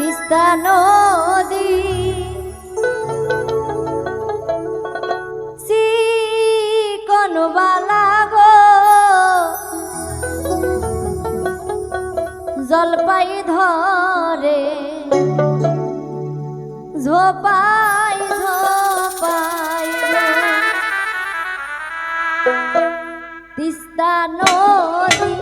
তিস্তা নদী। কোনবালা গো জলপাই ধরে ঝোপাই ঝোপাই। তিস্তা নদী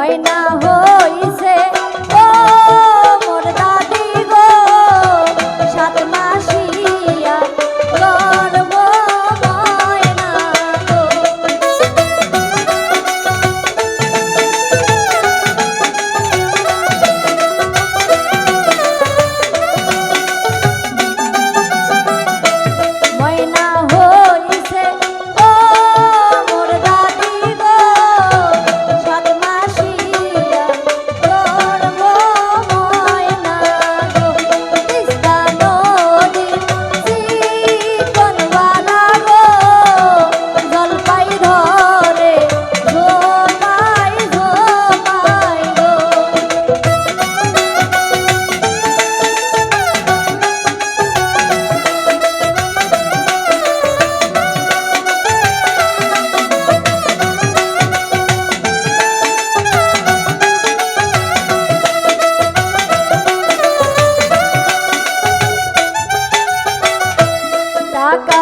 ময়না হো।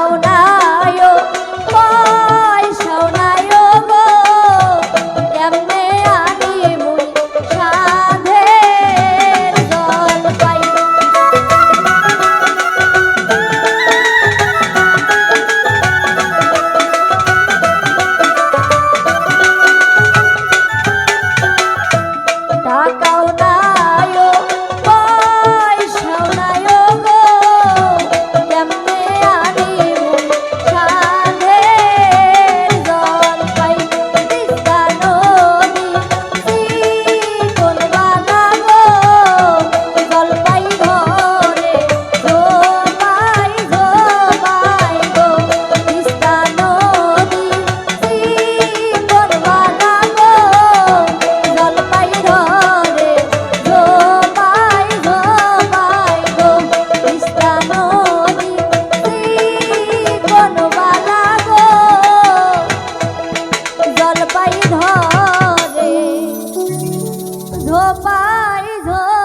Oh. ぞ。